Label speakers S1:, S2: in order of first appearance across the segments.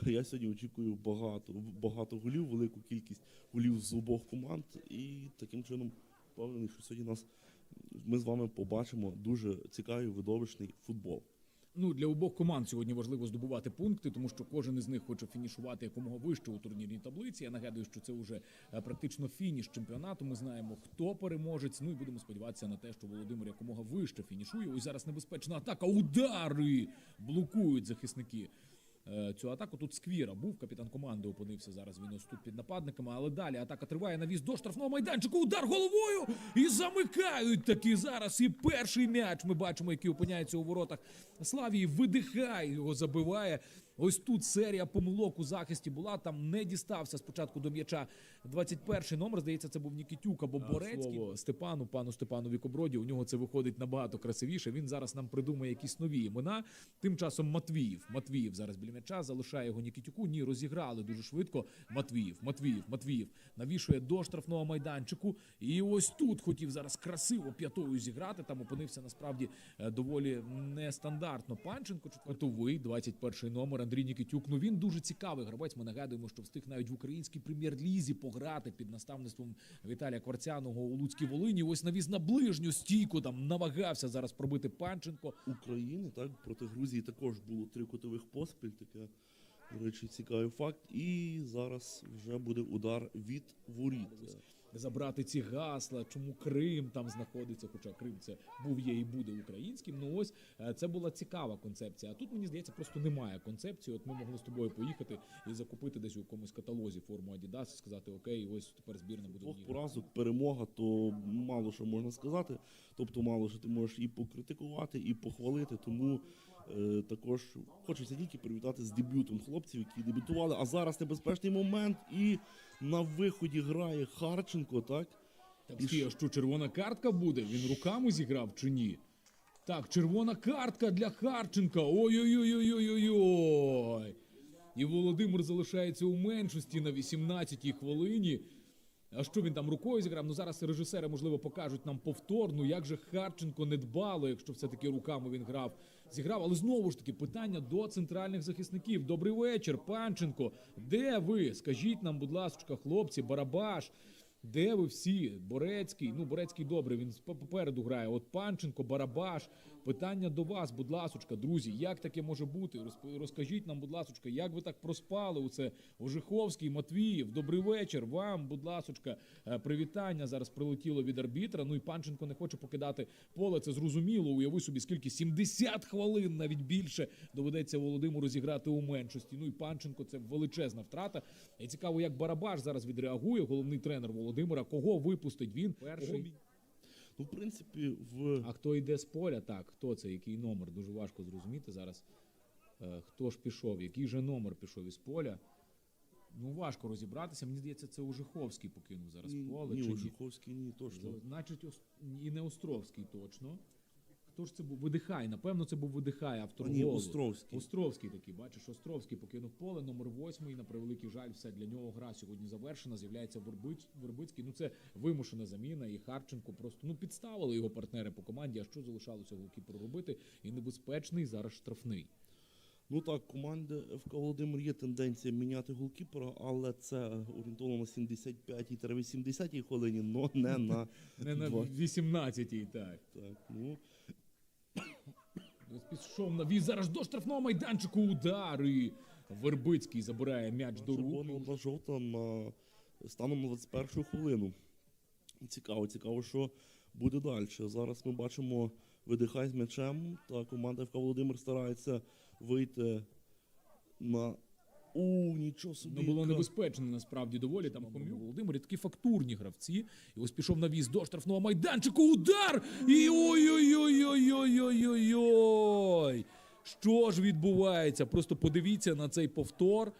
S1: я сьогодні очікую багато, багато голів, велику кількість голів з обох команд. І таким чином впевнений, що сьогодні нас ми з вами побачимо дуже цікавий видовищний футбол.
S2: Ну для обох команд сьогодні важливо здобувати пункти, тому що кожен із них хоче фінішувати якомога вище у турнірній таблиці. Я нагадую, що це вже е, практично фініш чемпіонату. Ми знаємо, хто переможець. Ну і будемо сподіватися на те, що Володимир якомога вище фінішує. Ось зараз небезпечна атака. Удари блокують захисники. Е, Цю атаку тут сквіра був капітан команди. Опинився зараз. Він ось тут під нападниками. Але далі атака триває навіс до штрафного майданчику. Удар головою і замикають таки зараз. І перший м'яч ми бачимо, який опиняється у воротах Славії. Видихає його, забиває. Ось тут серія помилок у захисті була. Там не дістався спочатку до м'яча 21-й номер. Здається, це був Нікітюк або Борецький. Слово Степану, пану Степану Вікоброді. У нього це виходить набагато красивіше. Він зараз нам придумає якісь нові імена. Тим часом Матвіїв. Матвіїв зараз біля м'яча залишає його Нікітюку. Ні, розіграли дуже швидко. Матвіїв, Матвіїв, Матвіїв навішує до штрафного майданчику. І ось тут хотів зараз красиво п'ятою зіграти. Там опинився насправді е, доволі нестандартно. Панченко, четвертовий, 21-й номер. Андрій Нікітюк. Ну він дуже цікавий гравець. Ми нагадуємо, що встиг навіть в українській прем'єр-лізі пограти під наставництвом Віталія Кварцяного у Луцькій Волині. Ось навіз на ближню стійку. Там намагався зараз пробити Панченко.
S1: України, так, проти Грузії також було три кутових поспіль, таке, до речі, цікавий факт. І зараз вже буде удар від воріт.
S2: Забрати ці гасла, чому Крим там знаходиться, хоча Крим це був, є і буде українським. Ну ось е, це була цікава концепція. А тут мені здається, просто немає концепції. От ми могли з тобою поїхати і закупити десь у якомусь каталозі форму Adidas і сказати: Окей, ось тепер збірна буде
S1: Двох поразок, перемога, то мало що можна сказати. Тобто, мало що ти можеш і покритикувати, і похвалити. Тому також хочеться тільки привітати з дебютом хлопців, які дебютували. А зараз небезпечний момент, і на виході грає Харченко, так?
S2: Так, а що червона картка буде? Він руками зіграв чи ні? Так, червона картка для Харченка. Ой-ой-ой-ой-ой-ой. І Володимир залишається у меншості на 18-й хвилині. А що він там рукою зіграв? Ну зараз режисери, можливо, покажуть нам повторну, як же Харченко не дбало, якщо все-таки руками він грав, зіграв. Але знову ж таки, питання до центральних захисників. Добрий вечір, Панченко. Де ви? Скажіть нам, будь ласка, хлопці, Барабаш. Де ви всі? Борецький, ну Борецький добре, він попереду грає. От Панченко, Барабаш. Питання до вас, будь ласочка, друзі, як таке може бути? Розкажіть нам, будь ласочка, як ви так проспали? Оце Ожиховський, Матвіїв. Добрий вечір. Вам, будь ласочка, Е, привітання зараз прилетіло від арбітра. Ну і Панченко не хоче покидати поле. Це зрозуміло. Уяви собі, скільки 70 хвилин, навіть більше доведеться Володимиру зіграти у меншості. Ну і Панченко це величезна втрата. І цікаво, як Барабаш зараз відреагує. Головний тренер Володимира. Кого випустить він? Перший.
S1: Ну, в принципі, в
S2: А хто йде з поля? Так, хто це? Який номер? Дуже важко зрозуміти зараз. Е, Хто ж пішов? Який же номер пішов із поля? Ну, важко розібратися. Мені здається, це Ужиховський покинув зараз
S1: ні,
S2: поле.
S1: ні,
S2: чи ні?
S1: Ожуховський, ні, точно.
S2: Значить, Ос- і не Островський точно. Хто ж це був? Видихай. Напевно, це був видихай автор
S1: ні,
S2: голу.
S1: Островський.
S2: Островський такий, бачиш, Островський покинув поле, номер восьмий. На превеликий жаль, все для нього гра сьогодні завершена. З'являється Вербиць, Вербицький. Ну це вимушена заміна. І Харченко просто ну підставили його партнери по команді. А що залишалося голкіперу робити? І небезпечний зараз штрафний.
S1: Ну так, команди ФК Володимир є тенденція міняти голкіпера, але це орієнтовно на 75-й та 80-й хвилині, але не на
S2: Не на 18-й, так.
S1: Так, ну,
S2: Пішов на віз зараз до штрафного майданчику. Удар. І Вербицький забирає м'яч до рук.
S1: червона одна жовта на станом на 21 хвилину. Цікаво, цікаво, що буде далі. Зараз ми бачимо видихай з м'ячем, та команда ФК Володимир старається вийти на. У, нічого собі.
S2: Ну, було небезпечно насправді доволі. Там Хом'юк, Володимир, і такі фактурні гравці. І ось пішов на віз до штрафного майданчику. Удар! І ой-ой-ой-ой-ой-ой-ой-ой! Що ж відбувається? Просто подивіться на цей повтор.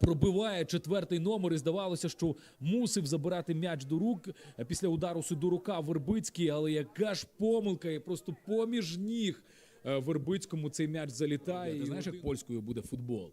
S2: Пробиває четвертий номер, і здавалося, що мусив забирати м'яч до рук після удару Сидорука Вербицький, але яка ж помилка, і просто поміж ніг е, Вербицькому цей м'яч залітає. І знаєш, як польською буде футбол?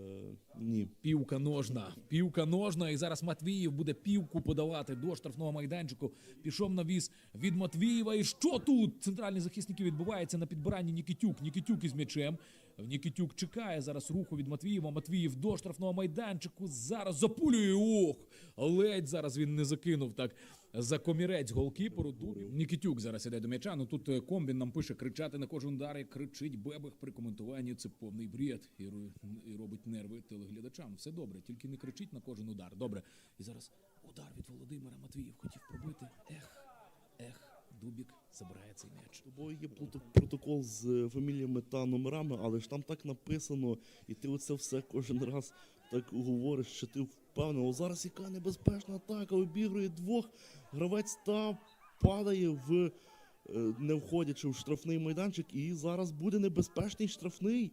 S1: Е, Ні.
S2: Півка ножна, півка ножна, і зараз Матвіїв буде півку подавати до штрафного майданчику. Пішов на віз від Матвієва. І що тут? Центральні захисники відбувається на підбиранні Нікітюк. Нікітюк із м'ячем. Нікітюк чекає зараз руху від Матвієва. Матвіїв до штрафного майданчику. Зараз запулює. Ох! Ледь зараз він не закинув так за комірець голкіперу. Дубів. Нікітюк зараз іде до м'яча. Ну тут е, комбін нам пише кричати на кожен удар, як кричить Бебех при коментуванні. Це повний бред і, робить нерви телеглядачам. Все добре, тільки не кричіть на кожен удар. Добре. І зараз удар від Володимира Матвіїв хотів пробити. Ех, ех, Дубік забирає цей м'яч.
S1: Тобою є протокол з е, фаміліями та номерами, але ж там так написано, і ти оце все кожен раз так говориш, що ти впевнений, зараз яка небезпечна атака, обігрує двох, гравець та падає в е, не входячи в штрафний майданчик, і зараз буде небезпечний штрафний.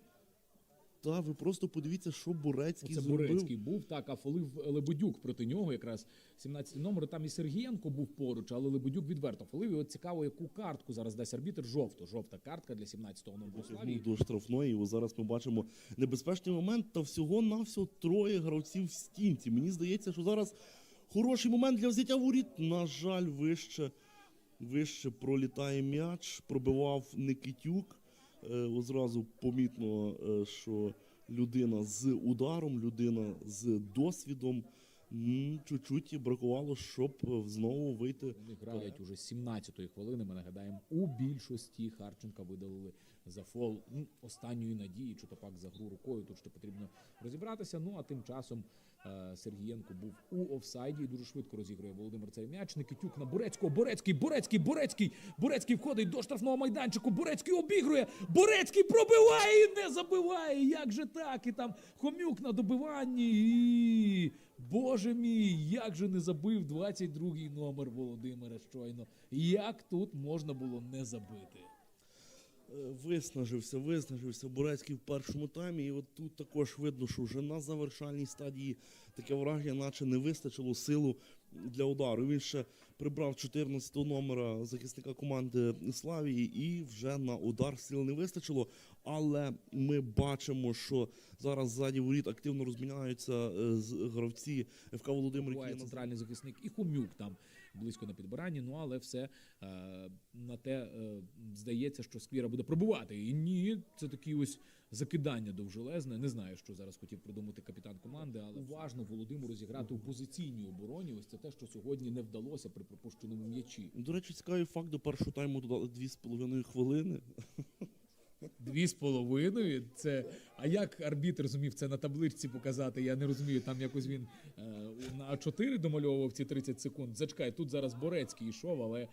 S1: Та ви просто подивіться, що Бурецький
S2: Це
S1: зробив.
S2: Бурецький був так, а фолив Лебедюк проти нього, якраз 17 номер. Там і Сергієнко був поруч, але Лебедюк відверто фолив. І от цікаво, яку картку зараз дасть арбітр. Жовту. Жовта картка для 17-го номеру Славії.
S1: До штрафної, і ось зараз ми бачимо небезпечний момент, та всього навсього троє гравців в стінці. Мені здається, що зараз хороший момент для взяття воріт. На жаль, вище, вище пролітає м'яч, пробивав Никитюк. Е, Одразу помітно, е, що людина з ударом, людина з досвідом. Чуть-чуть бракувало, щоб знову вийти.
S2: Вони грають уже з 17-ї хвилини. Ми нагадаємо, у більшості Харченка видалили за фол останньої надії, чи то пак за гру рукою. Тут ще потрібно розібратися. Ну а тим часом Сергієнко був у офсайді і дуже швидко розігрує Володимир цей м'яч. Никитюк на Бурецького. Борецький, Борецький, Борецький. Борецький входить до штрафного майданчику. Борецький обігрує. Борецький пробиває і не забиває. Як же так? І там Хомюк на добиванні. І... Боже мій, як же не забив 22-й номер Володимира щойно. Як тут можна було не забити?
S1: Е, Виснажився, виснажився Бурецький в першому таймі. І от тут також видно, що вже на завершальній стадії таке враження, наче не вистачило силу для удару. Він ще прибрав 14 номера захисника команди Славії, і вже на удар сил не вистачило. Але ми бачимо, що зараз ззаді воріт активно розміняються е, з- гравці ФК Володимир.
S2: Центральний захисник і Хомюк там близько на підбиранні. Ну але все е, на те е, здається, що Сквіра буде пробувати. І ні, це такі ось закидання довжелезне. Не знаю, що зараз хотів придумати капітан команди, але уважно Володимиру зіграти у позиційній обороні. Ось це те, що сьогодні не вдалося при пропущеному м'ячі.
S1: До речі, цікавий факт до першого тайму додали 2,5 хвилини.
S2: Дві з половиною. Це а як арбітр зумів це на табличці показати? Я не розумію. Там якось він е, на А4 домальовував ці 30 секунд. Зачекай, тут зараз Борецький йшов, але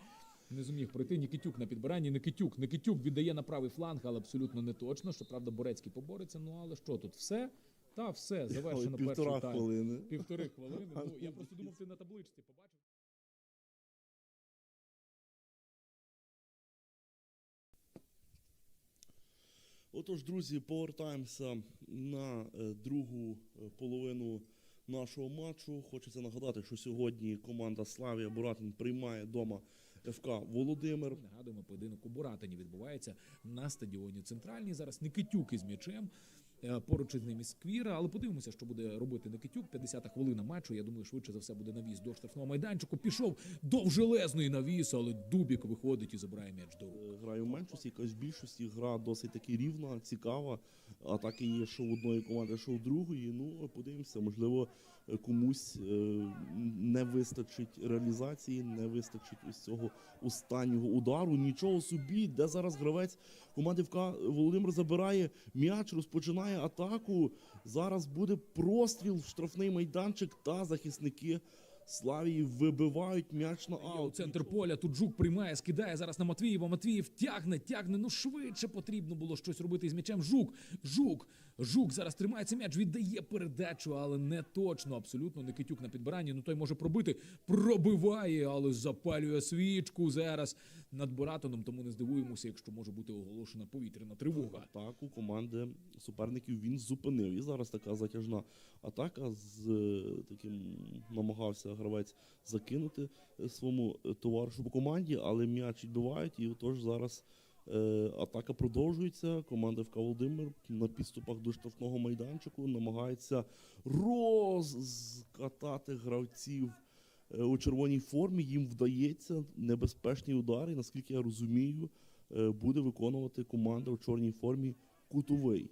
S2: не зумів пройти. Нікітюк на підбиранні. Никитюк. Никитюк віддає на правий фланг, але абсолютно не точно. Щоправда, Борецький побореться. Ну але що тут? Все? Та все завершено перший тайм.
S1: хвилини.
S2: Півтори хвилини. Ну я просто думав, ти на табличці побачив.
S1: Отож, друзі, повертаємося на е, другу е, половину нашого матчу. Хочеться нагадати, що сьогодні команда Славія Буратин приймає дома ФК Володимир.
S2: Нагадуємо, поєдинок у Буратині відбувається на стадіоні Центральній. Зараз Никитюк із м'ячем. Е, Поруч із ним і Сквіра, але подивимося, що буде робити Никитюк. 50-та хвилина матчу. Я думаю, швидше за все буде навіс до штрафного майданчику. Пішов довжелезний навіс, але Дубік виходить і забирає м'яч до рук.
S1: Е, Граю в меншості, якась в більшості гра досить таки рівна, цікава. Атаки є що в одної команди, що в другої. Ну, подивимося, можливо, комусь е, не вистачить реалізації, не вистачить ось цього останнього удару. Нічого собі, де зараз гравець команди Володимир забирає м'яч, розпочинає атаку. Зараз буде простріл в штрафний майданчик та захисники. Славії вибивають м'яч на
S2: у
S1: аут.
S2: центр поля. Тут жук приймає, скидає зараз на Матвієва. Матвієв тягне, тягне. Ну швидше потрібно було щось робити з м'ячем. Жук, жук, жук зараз тримається м'яч, віддає передачу, але не точно. Абсолютно Никитюк на підбиранні. Ну той може пробити, пробиває, але запалює свічку зараз над Боратоном. Тому не здивуємося, якщо може бути оголошена повітряна тривога.
S1: атаку команди суперників він зупинив. І зараз така затяжна атака з е, таким намагався гравець закинути е, своєму е, товаришу по команді, але м'яч відбивають, і отож зараз Е, Атака продовжується. Команда ФК Володимир на підступах до штрафного майданчику намагається розкатати гравців е, у червоній формі. Їм вдається небезпечні удари. Наскільки я розумію, буде виконувати команда у чорній формі кутовий.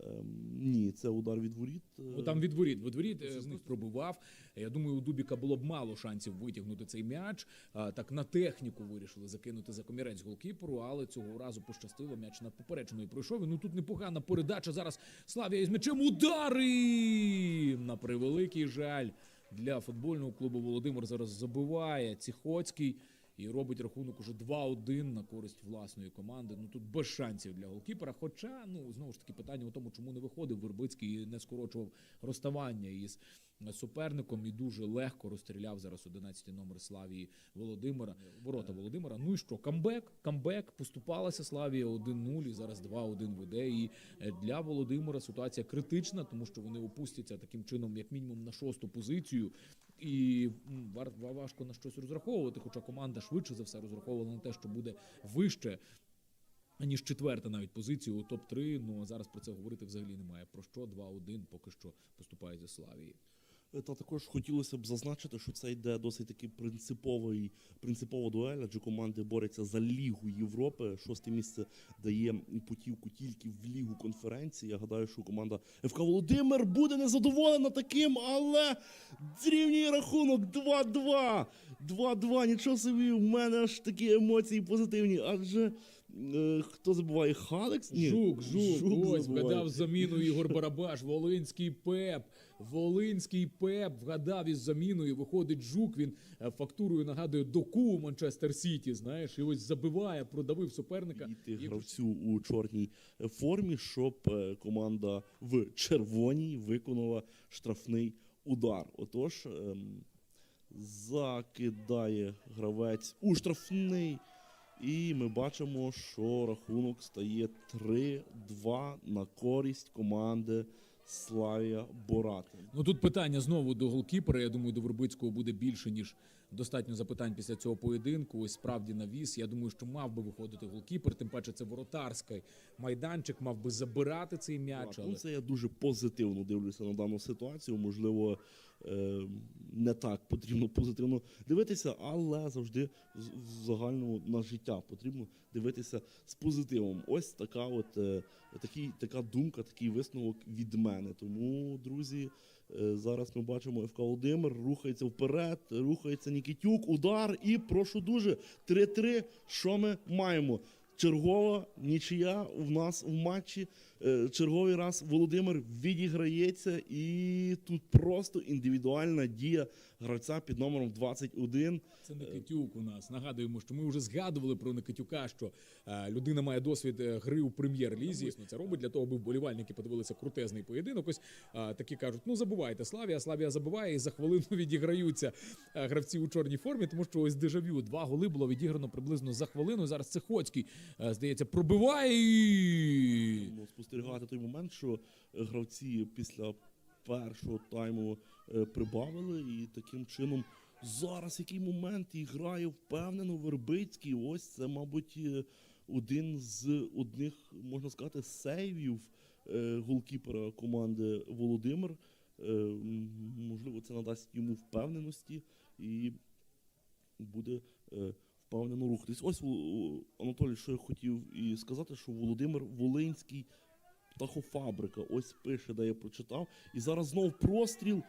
S1: Ем, Ні, це удар від воріт. Е,
S2: Ну, там від воріт, від воріт е, з них пробивав. Я думаю, у Дубіка було б мало шансів витягнути цей м'яч. Так на техніку вирішили закинути за комірець голкіперу, але цього разу пощастило. М'яч над поперечною пройшов. І, Ну тут непогана передача. Зараз Славія із м'ячем удари! На превеликий жаль для футбольного клубу Володимир зараз забиває Ціхоцький. І робить рахунок уже 2-1 на користь власної команди. Ну тут без шансів для голкіпера. Хоча, ну знову ж таки, питання у тому, чому не виходив Вербицький і не скорочував розставання із суперником і дуже легко розстріляв зараз 11 номер Славії Володимира. Ворота Володимира. Ну і що? Камбек, камбек, поступалася Славія 1-0 і зараз 2-1 веде. І е, для Володимира ситуація критична, тому що вони опустяться таким чином, як мінімум, на шосту позицію. І важко на щось розраховувати, хоча команда швидше за все розраховувала на те, що буде вище. Ніж четверта навіть позиція у топ-3, ну а зараз про це говорити взагалі немає. Про що 2-1 поки що поступає зі Славії.
S1: Та також хотілося б зазначити, що це йде досить таки принциповий принципова дуель, адже команди борються за Лігу Європи. Шосте місце дає путівку тільки в Лігу конференції. Я гадаю, що команда ФК Володимир буде незадоволена таким, але зрівнює рахунок 2-2. 2-2. Нічого собі, в мене аж такі емоції позитивні. Адже е, хто забуває Халекс? Ні,
S2: Жук, жук, ось
S1: забуває.
S2: вгадав заміну Ігор Барабаш, Волинський Пеп. Волинський Пеп вгадав із заміною. Виходить жук. Він е, фактурою нагадує доку у Манчестер Сіті. Знаєш, і ось забиває, продавив суперника. І
S1: гравцю у чорній формі, щоб е, команда в червоній виконала штрафний удар. Отож, ем, закидає гравець у штрафний. І ми бачимо, що рахунок стає 3-2 на користь команди Славія Борати.
S2: Ну тут питання знову до голкіпера. Я думаю, до Вербицького буде більше ніж достатньо запитань після цього поєдинку. Ось справді навіс. Я думаю, що мав би виходити голкіпер. Тим паче це воротарський майданчик, мав би забирати цей м'яч.
S1: Так,
S2: Але
S1: ну, це я дуже позитивно дивлюся на дану ситуацію. Можливо, е, не так потрібно позитивно дивитися, але завжди в загальному на життя потрібно дивитися з позитивом. Ось така, от е, така думка, такий висновок від мене. Тому, друзі, е, зараз ми бачимо ФК Володимир рухається вперед, рухається Нікітюк, удар. І прошу дуже 3-3. Що ми маємо? Чергова нічия в нас в матчі. Е, Черговий раз Володимир відіграється, і тут просто індивідуальна дія гравця під номером 21.
S2: Це Никитюк у нас. Нагадуємо, що ми вже згадували про Никитюка, що е, людина має досвід е, гри у прем'єр-лізі. Це робить для того, аби вболівальники подивилися крутезний поєдинок. Ось такі кажуть: ну забувайте Славія, Славія забуває, і за хвилину відіграються гравці у чорній формі, тому що ось дежавю. Два голи було відіграно приблизно за хвилину. Зараз Цехоцький, е, здається, пробиває. і...
S1: Спостерігати той момент, що е, гравці після першого тайму е, прибавили, і таким чином зараз який момент і грає впевнено Вербицький. Ось це, мабуть, е, один з одних, можна сказати, сейвів голкіпера команди Володимир. Можливо, це надасть йому впевненості і буде впевнено рухатись. Ось Анатолій, що я хотів і сказати, що Володимир Волинський птахофабрика. Ось пише, де я прочитав. І зараз знов простріл.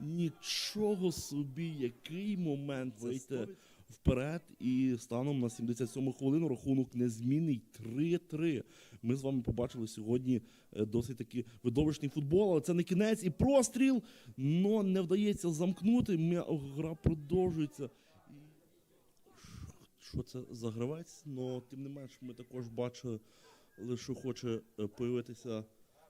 S1: Нічого собі, який момент вийти вперед. І станом на 77-му хвилину рахунок незмінний 3-3. Ми з вами побачили сьогодні е, досить таки видовищний футбол, але це не кінець і простріл. Но не вдається замкнути. Гра продовжується. Що це за гравець? Ну, тим не менш, ми також бачили, що хоче е, появитися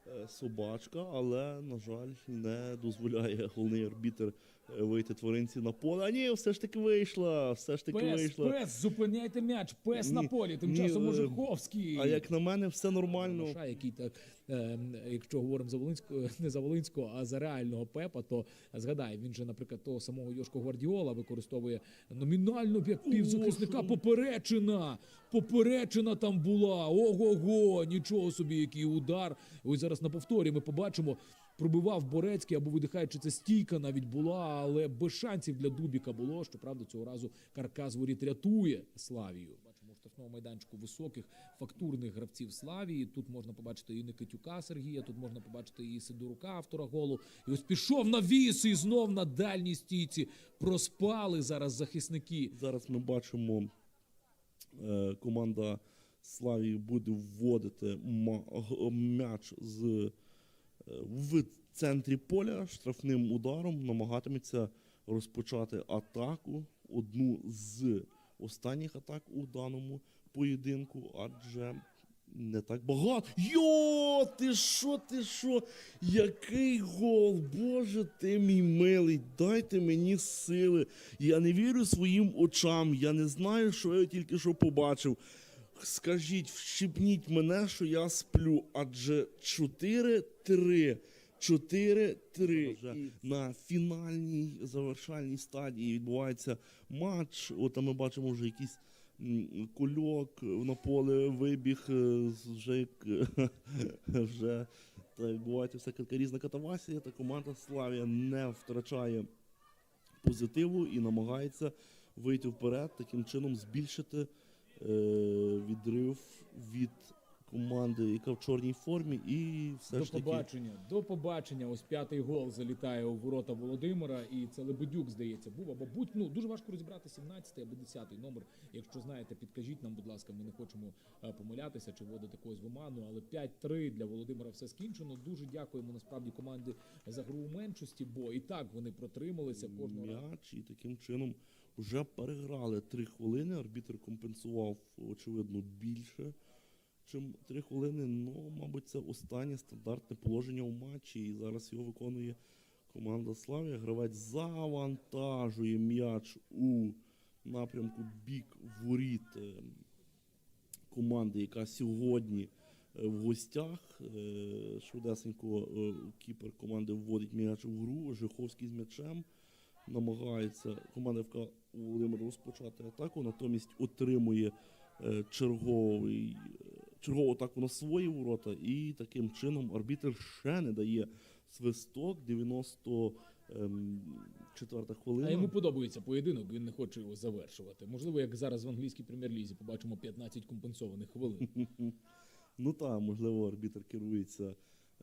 S1: е, собачка, але, на жаль, не дозволяє головний арбітр е, вийти тваринці на поле. А ні, все ж таки вийшла, все ж таки
S2: Пес,
S1: вийшла.
S2: пес, зупиняйте м'яч, пес на полі. Тим
S1: ні,
S2: часом Ожиховський.
S1: А як на мене, все нормально.
S2: Який так, якщо говоримо за Волинського, не за Волинського, а за реального Пепа, то згадай, він же, наприклад, того самого Йошко Гвардіола використовує номінально як півзахисника. Поперечина! Поперечина там була. Ого-го! Нічого собі, який удар. Ось зараз на повторі ми побачимо. Пробивав Борецький або видихаючи, це стійка навіть була, але без шансів для Дубіка було. Щоправда, цього разу каркас воріт рятує Славію. У майданчику високих фактурних гравців Славії. Тут можна побачити і Никитюка Сергія, тут можна побачити і Сидорука, автора голу. І ось пішов на віс і знов на дальній стійці. Проспали зараз захисники.
S1: Зараз ми бачимо, е, команда Славії буде вводити м'яч з, е, в центрі поля штрафним ударом, намагатиметься розпочати атаку, одну з останніх атак у даному поєдинку, адже не так багато. Йо, ти що, ти що? Який гол? Боже ти мій милий, дайте мені сили. Я не вірю своїм очам. Я не знаю, що я тільки що побачив. Скажіть, вщипніть мене, що я сплю, адже 4-3. 4-3. Вже на фінальній завершальній стадії відбувається матч. От там ми бачимо вже якийсь кульок на поле вибіг, е, вже як вже так відбувається всяка різна катавасія, та команда Славія не втрачає позитиву і намагається вийти вперед, таким чином збільшити е, відрив від команди, яка в чорній формі, і все
S2: До
S1: ж таки
S2: побачення, до побачення. Ось п'ятий гол залітає у ворота Володимира, і це Лебедюк, здається, був або будь ну дуже важко розібрати 17 або 10 номер. Якщо знаєте, підкажіть нам, будь ласка, ми не хочемо е, помилятися чи вводити когось в оману. Але 5-3 для Володимира все скінчено. Дуже дякуємо насправді команді за гру у меншості, бо і так вони протрималися кожного разу.
S1: м'яч і таким чином вже переграли три хвилини. Арбітр компенсував, очевидно, більше, чим три хвилини. Ну, мабуть, це останнє стандартне положення у матчі. І зараз його виконує команда Славія. Гравець завантажує м'яч у напрямку бік воріт е, команди, яка сьогодні е, в гостях. Е, Швидесенько кіпер команди вводить м'яч у гру. Жиховський з м'ячем намагається команда ФК Володимир розпочати атаку, натомість отримує черговий, чергову атаку на свої ворота, і таким чином арбітр ще не дає свисток. 94
S2: А
S1: хвилина.
S2: А йому подобається поєдинок, він не хоче його завершувати. Можливо, як зараз в англійській прем'єр-лізі побачимо 15 компенсованих хвилин.
S1: Ну так, можливо, арбітр керується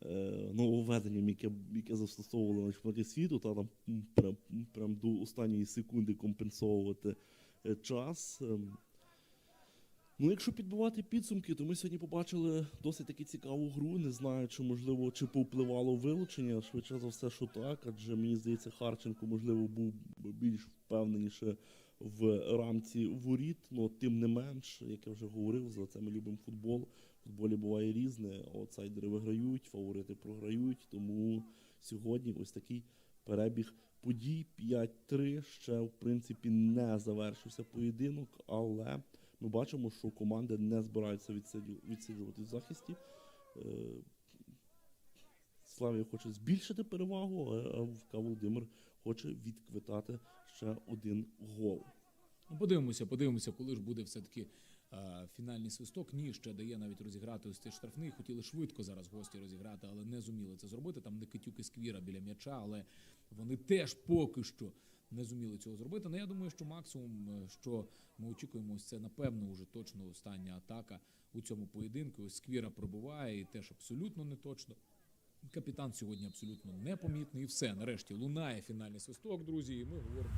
S1: е, нововведенням, яке, яке застосовували на чемпіонаті світу, та там прям, прям до останньої секунди компенсовувати е, час. Ну, якщо підбивати підсумки, то ми сьогодні побачили досить таки цікаву гру. Не знаю, чи можливо чи повпливало вилучення. Швидше за все, що так, адже мені здається, Харченко, можливо, був більш впевненіше в рамці воріт. Ну, тим не менш, як я вже говорив, за це ми любимо футбол. Футболі буває різне. Аутсайдери виграють, фаворити програють. Тому сьогодні ось такий перебіг подій 5-3. Ще в принципі не завершився поєдинок, але ми бачимо, що команди не збираються відсиджувати в захисті. Е, Славія хоче збільшити перевагу, а ВК Володимир хоче відквитати ще один гол.
S2: Ну, Подивимося, подивимося, коли ж буде все-таки е, фінальний свисток. Ні, ще дає навіть розіграти ось цей штрафний. Хотіли швидко зараз гості розіграти, але не зуміли це зробити. Там Никитюк і Сквіра біля м'яча, але вони теж поки що не зуміли цього зробити. Ну я думаю, що максимум, е, що ми очікуємо, ось це напевно уже точно остання атака у цьому поєдинку. Ось Сквіра пробиває і теж абсолютно не точно. Капітан сьогодні абсолютно непомітний. І все, нарешті лунає фінальний свисток, друзі. І ми говоримо.